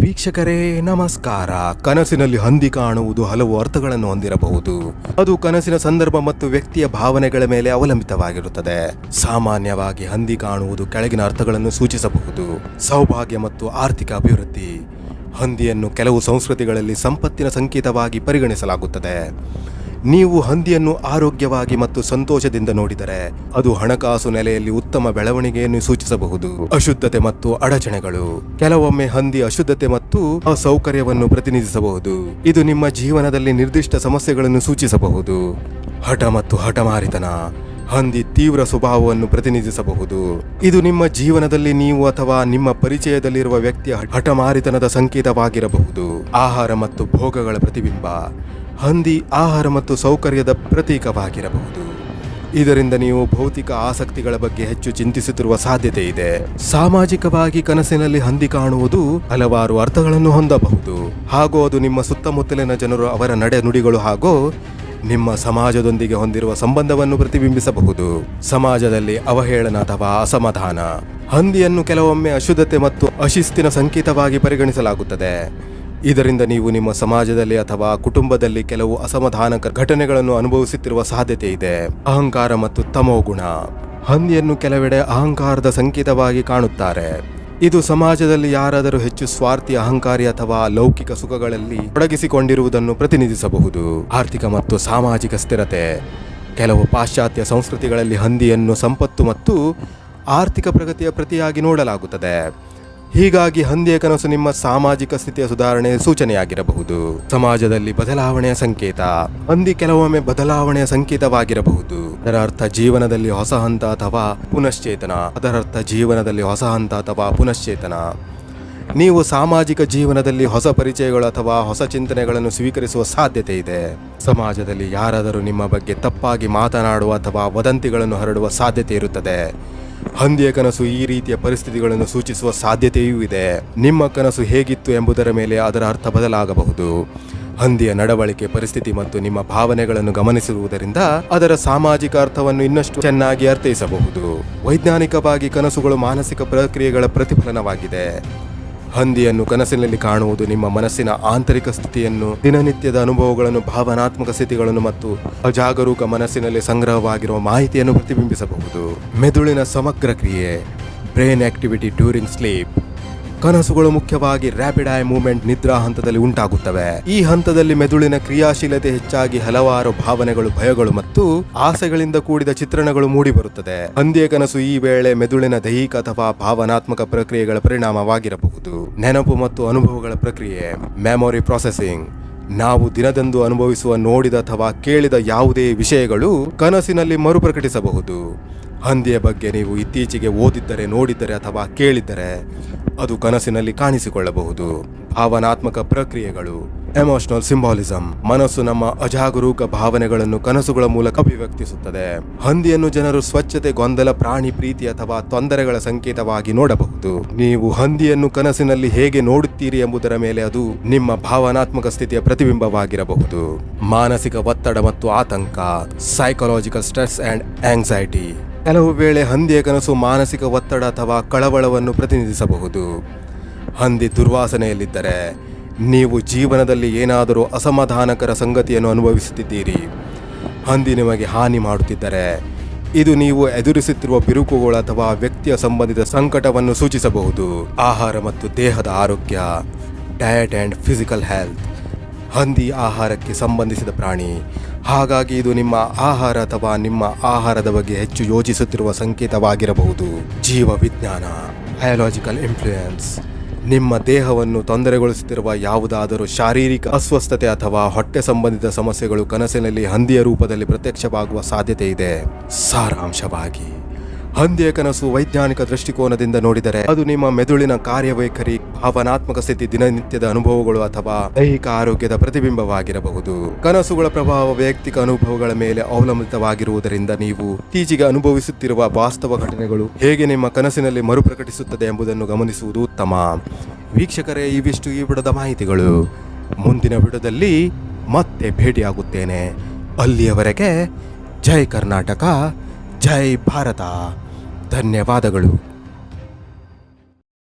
ವೀಕ್ಷಕರೇ, ನಮಸ್ಕಾರ. ಕನಸಿನಲ್ಲಿ ಹಂದಿ ಕಾಣುವುದು ಹಲವು ಅರ್ಥಗಳನ್ನು ಹೊಂದಿರಬಹುದು. ಅದು ಕನಸಿನ ಸಂದರ್ಭ ಮತ್ತು ವ್ಯಕ್ತಿಯ ಭಾವನೆಗಳ ಮೇಲೆ ಅವಲಂಬಿತವಾಗಿರುತ್ತದೆ. ಸಾಮಾನ್ಯವಾಗಿ ಹಂದಿ ಕಾಣುವುದು ಕೆಳಗಿನ ಅರ್ಥಗಳನ್ನು ಸೂಚಿಸಬಹುದು. ಸೌಭಾಗ್ಯ ಮತ್ತು ಆರ್ಥಿಕ ಅಭಿವೃದ್ಧಿ. ಹಂದಿಯನ್ನು ಕೆಲವು ಸಂಸ್ಕೃತಿಗಳಲ್ಲಿ ಸಂಪತ್ತಿನ ಸಂಕೇತವಾಗಿ ಪರಿಗಣಿಸಲಾಗುತ್ತದೆ. ನೀವು ಹಂದಿಯನ್ನು ಆರೋಗ್ಯವಾಗಿ ಮತ್ತು ಸಂತೋಷದಿಂದ ನೋಡಿದರೆ ಅದು ಹಣಕಾಸು ನೆಲೆಯಲ್ಲಿ ಉತ್ತಮ ಬೆಳವಣಿಗೆಯನ್ನು ಸೂಚಿಸಬಹುದು. ಅಶುದ್ಧತೆ ಮತ್ತು ಅಡಚಣೆಗಳು. ಕೆಲವೊಮ್ಮೆ ಹಂದಿ ಅಶುದ್ಧತೆ ಮತ್ತು ಅಸೌಕರ್ಯವನ್ನು ಪ್ರತಿನಿಧಿಸಬಹುದು. ಇದು ನಿಮ್ಮ ಜೀವನದಲ್ಲಿ ನಿರ್ದಿಷ್ಟ ಸಮಸ್ಯೆಗಳನ್ನು ಸೂಚಿಸಬಹುದು. ಹಠ ಮತ್ತು ಹಠಮಾರಿತನ. ಹಂದಿ ತೀವ್ರ ಸ್ವಭಾವವನ್ನು ಪ್ರತಿನಿಧಿಸಬಹುದು. ಇದು ನಿಮ್ಮ ಜೀವನದಲ್ಲಿ ನೀವು ಅಥವಾ ನಿಮ್ಮ ಪರಿಚಯದಲ್ಲಿರುವ ವ್ಯಕ್ತಿಯ ಹಠಮಾರಿತನದ ಸಂಕೇತವಾಗಿರಬಹುದು. ಆಹಾರ ಮತ್ತು ಭೋಗಗಳ ಪ್ರತಿಬಿಂಬ. ಹಂದಿ, ಆಹಾರ ಮತ್ತು ಸೌಕರ್ಯದ ಪ್ರತೀಕವಾಗಿರಬಹುದು. ಇದರಿಂದ ನೀವು ಭೌತಿಕ ಆಸಕ್ತಿಗಳ ಬಗ್ಗೆ ಹೆಚ್ಚು ಚಿಂತಿಸುತ್ತಿರುವ ಸಾಧ್ಯತೆ ಇದೆ. ಸಾಮಾಜಿಕವಾಗಿ ಕನಸಿನಲ್ಲಿ ಹಂದಿ ಕಾಣುವುದು ಹಲವಾರು ಅರ್ಥಗಳನ್ನು ಹೊಂದಬಹುದು. ಹಾಗೂ ಅದು ನಿಮ್ಮ ಸುತ್ತಮುತ್ತಲಿನ ಜನರು ಅವರ ನಡೆ ನುಡಿಗಳು ಹಾಗೂ ನಿಮ್ಮ ಸಮಾಜದೊಂದಿಗೆ ಹೊಂದಿರುವ ಸಂಬಂಧವನ್ನು ಪ್ರತಿಬಿಂಬಿಸಬಹುದು. ಸಮಾಜದಲ್ಲಿ ಅವಹೇಳನ ಅಥವಾ ಅಸಮಾಧಾನ. ಹಂದಿಯನ್ನು ಕೆಲವೊಮ್ಮೆ ಅಶುದ್ಧತೆ ಮತ್ತು ಅಶಿಸ್ತಿನ ಸಂಕೇತವಾಗಿ ಪರಿಗಣಿಸಲಾಗುತ್ತದೆ. ಇದರಿಂದ ನೀವು ನಿಮ್ಮ ಸಮಾಜದಲ್ಲಿ ಅಥವಾ ಕುಟುಂಬದಲ್ಲಿ ಕೆಲವು ಅಸಮಾಧಾನಕ ಘಟನೆಗಳನ್ನು ಅನುಭವಿಸುತ್ತಿರುವ ಸಾಧ್ಯತೆ ಇದೆ. ಅಹಂಕಾರ ಮತ್ತು ತಮೋಗುಣ. ಹಂದಿಯನ್ನು ಕೆಲವೆಡೆ ಅಹಂಕಾರದ ಸಂಕೇತವಾಗಿ ಕಾಣುತ್ತಾರೆ. ಇದು ಸಮಾಜದಲ್ಲಿ ಯಾರಾದರೂ ಹೆಚ್ಚು ಸ್ವಾರ್ಥಿ, ಅಹಂಕಾರಿ ಅಥವಾ ಲೌಕಿಕ ಸುಖಗಳಲ್ಲಿ ತೊಡಗಿಸಿಕೊಂಡಿರುವುದನ್ನು ಪ್ರತಿನಿಧಿಸಬಹುದು. ಆರ್ಥಿಕ ಮತ್ತು ಸಾಮಾಜಿಕ ಸ್ಥಿರತೆ. ಕೆಲವು ಪಾಶ್ಚಾತ್ಯ ಸಂಸ್ಕೃತಿಗಳಲ್ಲಿ ಹಂದಿಯನ್ನು ಸಂಪತ್ತು ಮತ್ತು ಆರ್ಥಿಕ ಪ್ರಗತಿಯ ಪ್ರತಿಯಾಗಿ ನೋಡಲಾಗುತ್ತದೆ. ಹೀಗಾಗಿ ಹಂದಿಯ ಕನಸು ನಿಮ್ಮ ಸಾಮಾಜಿಕ ಸ್ಥಿತಿಯ ಸುಧಾರಣೆ ಸೂಚನೆಯಾಗಿರಬಹುದು. ಸಮಾಜದಲ್ಲಿ ಬದಲಾವಣೆಯ ಸಂಕೇತ. ಹಂದಿ ಕೆಲವೊಮ್ಮೆ ಬದಲಾವಣೆಯ ಸಂಕೇತವಾಗಿರಬಹುದು. ಅದರರ್ಥ ಜೀವನದಲ್ಲಿ ಹೊಸ ಹಂತ ಅಥವಾ ಪುನಶ್ಚೇತನ. ಅದರರ್ಥ ಜೀವನದಲ್ಲಿ ಹೊಸ ಹಂತ ಅಥವಾ ಪುನಶ್ಚೇತನ. ನೀವು ಸಾಮಾಜಿಕ ಜೀವನದಲ್ಲಿ ಹೊಸ ಪರಿಚಯಗಳು ಅಥವಾ ಹೊಸ ಚಿಂತನೆಗಳನ್ನು ಸ್ವೀಕರಿಸುವ ಸಾಧ್ಯತೆ ಇದೆ. ಸಮಾಜದಲ್ಲಿ ಯಾರಾದರೂ ನಿಮ್ಮ ಬಗ್ಗೆ ತಪ್ಪಾಗಿ ಮಾತನಾಡುವ ಅಥವಾ ವದಂತಿಗಳನ್ನು ಹರಡುವ ಸಾಧ್ಯತೆ ಇರುತ್ತದೆ. ಹಂದಿಯ ಕನಸು ಈ ರೀತಿಯ ಪರಿಸ್ಥಿತಿಗಳನ್ನು ಸೂಚಿಸುವ ಸಾಧ್ಯತೆಯೂ ಇದೆ. ನಿಮ್ಮ ಕನಸು ಹೇಗಿತ್ತು ಎಂಬುದರ ಮೇಲೆ ಅದರ ಅರ್ಥ ಬದಲಾಗಬಹುದು. ಹಂದಿಯ ನಡವಳಿಕೆ ಪರಿಸ್ಥಿತಿ ಮತ್ತು ನಿಮ್ಮ ಭಾವನೆಗಳನ್ನು ಗಮನಿಸಿರುವುದರಿಂದ ಅದರ ಸಾಮಾಜಿಕ ಅರ್ಥವನ್ನು ಇನ್ನಷ್ಟು ಚೆನ್ನಾಗಿ ಅರ್ಥೈಸಬಹುದು. ವೈಜ್ಞಾನಿಕವಾಗಿ ಕನಸುಗಳು ಮಾನಸಿಕ ಪ್ರಕ್ರಿಯೆಗಳ ಪ್ರತಿಫಲನವಾಗಿದೆ. ಹಂದಿಯನ್ನು ಕನಸಿನಲ್ಲಿ ಕಾಣುವುದು ನಿಮ್ಮ ಮನಸ್ಸಿನ ಆಂತರಿಕ ಸ್ಥಿತಿಯನ್ನು, ದಿನನಿತ್ಯದ ಅನುಭವಗಳನ್ನು, ಭಾವನಾತ್ಮಕ ಸ್ಥಿತಿಗಳನ್ನು ಮತ್ತು ಅಜಾಗರೂಕ ಮನಸ್ಸಿನಲ್ಲಿ ಸಂಗ್ರಹವಾಗಿರುವ ಮಾಹಿತಿಯನ್ನು ಪ್ರತಿಬಿಂಬಿಸಬಹುದು. ಮೆದುಳಿನ ಸಮಗ್ರ ಕ್ರಿಯೆ, ಬ್ರೈನ್ ಆಕ್ಟಿವಿಟಿ ಡ್ಯೂರಿಂಗ್ ಸ್ಲೀಪ್. ಕನಸುಗಳು ಮುಖ್ಯವಾಗಿ ರ್ಯಾಪಿಡ್ ಐ ಮೂವ್ಮೆಂಟ್ ನಿದ್ರಾ ಹಂತದಲ್ಲಿ ಉಂಟಾಗುತ್ತವೆ. ಈ ಹಂತದಲ್ಲಿ ಮೆದುಳಿನ ಕ್ರಿಯಾಶೀಲತೆ ಹೆಚ್ಚಾಗಿ ಹಲವಾರು ಭಾವನೆಗಳು, ಭಯಗಳು ಮತ್ತು ಆಸೆಗಳಿಂದ ಕೂಡಿದ ಚಿತ್ರಣಗಳು ಮೂಡಿಬರುತ್ತದೆ. ಹಂದಿಯ ಕನಸು ಈ ವೇಳೆ ಮೆದುಳಿನ ದೈಹಿಕ ಅಥವಾ ಭಾವನಾತ್ಮಕ ಪ್ರಕ್ರಿಯೆಗಳ ಪರಿಣಾಮವಾಗಿರಬಹುದು. ನೆನಪು ಮತ್ತು ಅನುಭವಗಳ ಪ್ರಕ್ರಿಯೆ ಮೆಮೊರಿ ಪ್ರೊಸೆಸಿಂಗ್ ನಾವು ದಿನದಂದು ಅನುಭವಿಸುವ, ನೋಡಿದ ಅಥವಾ ಕೇಳಿದ ಯಾವುದೇ ವಿಷಯಗಳು ಕನಸಿನಲ್ಲಿ ಮರುಪ್ರಕಟಿಸಬಹುದು. ಹಂದಿಯ ಬಗ್ಗೆ ನೀವು ಇತ್ತೀಚೆಗೆ ಓದಿದ್ದರೆ, ನೋಡಿದ್ದರೆ ಅಥವಾ ಕೇಳಿದ್ದರೆ ಅದು ಕನಸಿನಲ್ಲಿ ಕಾಣಿಸಿಕೊಳ್ಳಬಹುದು. ಭಾವನಾತ್ಮಕ ಪ್ರಕ್ರಿಯೆಗಳು ಎಮೋಷನಲ್ ಸಿಂಬಾಲಿಸಂ ಮನಸ್ಸು ನಮ್ಮ ಅಜಾಗರೂಕ ಭಾವನೆಗಳನ್ನು ಕನಸುಗಳ ಮೂಲಕ ಅಭಿವ್ಯಕ್ತಿಸುತ್ತದೆ. ಹಂದಿಯನ್ನು ಜನರು ಸ್ವಚ್ಛತೆ, ಗೊಂದಲ, ಪ್ರಾಣಿ ಪ್ರೀತಿ ಅಥವಾ ತೊಂದರೆಗಳ ಸಂಕೇತವಾಗಿ ನೋಡಬಹುದು. ನೀವು ಹಂದಿಯನ್ನು ಕನಸಿನಲ್ಲಿ ಹೇಗೆ ನೋಡುತ್ತೀರಿ ಎಂಬುದರ ಮೇಲೆ ಅದು ನಿಮ್ಮ ಭಾವನಾತ್ಮಕ ಸ್ಥಿತಿಯ ಪ್ರತಿಬಿಂಬವಾಗಿರಬಹುದು. ಮಾನಸಿಕ ಒತ್ತಡ ಮತ್ತು ಆತಂಕ ಸೈಕಾಲಜಿಕಲ್ ಸ್ಟ್ರೆಸ್ ಅಂಡ್ ಆಂಗ್ಸೈಟಿ ಕೆಲವು ವೇಳೆ ಹಂದಿಯ ಕನಸು ಮಾನಸಿಕ ಒತ್ತಡ ಅಥವಾ ಕಳವಳವನ್ನು ಪ್ರತಿನಿಧಿಸಬಹುದು. ಹಂದಿ ದುರ್ವಾಸನೆಯಲ್ಲಿದ್ದರೆ ನೀವು ಜೀವನದಲ್ಲಿ ಏನಾದರೂ ಅಸಮಾಧಾನಕರ ಸಂಗತಿಯನ್ನು ಅನುಭವಿಸುತ್ತಿದ್ದೀರಿ. ಹಂದಿ ನಿಮಗೆ ಹಾನಿ ಮಾಡುತ್ತಿದ್ದರೆ ಇದು ನೀವು ಎದುರಿಸುತ್ತಿರುವ ಬಿರುಕುಗಳು ಅಥವಾ ವ್ಯಕ್ತಿಯ ಸಂಬಂಧಿತ ಸಂಕಟವನ್ನು ಸೂಚಿಸಬಹುದು. ಆಹಾರ ಮತ್ತು ದೇಹದ ಆರೋಗ್ಯ ಡಯಟ್ ಆ್ಯಂಡ್ ಫಿಸಿಕಲ್ ಹೆಲ್ತ್ ಹಂದಿ ಆಹಾರಕ್ಕೆ ಸಂಬಂಧಿಸಿದ ಪ್ರಾಣಿ ಹಾಗಾಗಿ ಇದು ನಿಮ್ಮ ಆಹಾರ ಅಥವಾ ನಿಮ್ಮ ಆಹಾರದ ಬಗ್ಗೆ ಹೆಚ್ಚು ಯೋಚಿಸುತ್ತಿರುವ ಸಂಕೇತವಾಗಿರಬಹುದು. ಜೀವ ವಿಜ್ಞಾನ ಬಯಾಲಜಿಕಲ್ ಇನ್ಫ್ಲೂಯೆನ್ಸ್ ನಿಮ್ಮ ದೇಹವನ್ನು ತೊಂದರೆಗೊಳಿಸುತ್ತಿರುವ ಯಾವುದಾದರೂ ಶಾರೀರಿಕ ಅಸ್ವಸ್ಥತೆ ಅಥವಾ ಹೊಟ್ಟೆ ಸಂಬಂಧಿತ ಸಮಸ್ಯೆಗಳು ಕನಸಿನಲ್ಲಿ ಹಂದಿಯ ರೂಪದಲ್ಲಿ ಪ್ರತ್ಯಕ್ಷವಾಗುವ ಸಾಧ್ಯತೆ ಇದೆ. ಸಾರಾಂಶವಾಗಿ ಹಂದಿಯ ಕನಸು ವೈಜ್ಞಾನಿಕ ದೃಷ್ಟಿಕೋನದಿಂದ ನೋಡಿದರೆ ಅದು ನಿಮ್ಮ ಮೆದುಳಿನ ಕಾರ್ಯವೈಖರಿ ಭಾವನಾತ್ಮಕ ಸ್ಥಿತಿ ದಿನನಿತ್ಯದ ಅನುಭವಗಳು ಅಥವಾ ದೈಹಿಕ ಆರೋಗ್ಯದ ಪ್ರತಿಬಿಂಬವಾಗಿರಬಹುದು. ಕನಸುಗಳ ಪ್ರಭಾವ ವೈಯಕ್ತಿಕ ಅನುಭವಗಳ ಮೇಲೆ ಅವಲಂಬಿತವಾಗಿರುವುದರಿಂದ ನೀವು ಇತ್ತೀಚೆಗೆ ಅನುಭವಿಸುತ್ತಿರುವ ವಾಸ್ತವ ಘಟನೆಗಳು ಹೇಗೆ ನಿಮ್ಮ ಕನಸಿನಲ್ಲಿ ಮರುಪ್ರಕಟಿಸುತ್ತದೆ ಎಂಬುದನ್ನು ಗಮನಿಸುವುದು ಉತ್ತಮ. ವೀಕ್ಷಕರೇ, ಇವಿಷ್ಟು ಈ ಬಿಡದ ಮಾಹಿತಿಗಳು. ಮುಂದಿನ ವಿಡದಲ್ಲಿ ಮತ್ತೆ ಭೇಟಿಯಾಗುತ್ತೇನೆ. ಅಲ್ಲಿಯವರೆಗೆ ಜೈ ಕರ್ನಾಟಕ, ಜೈ ಭಾರತ. ಧನ್ಯವಾದಗಳು.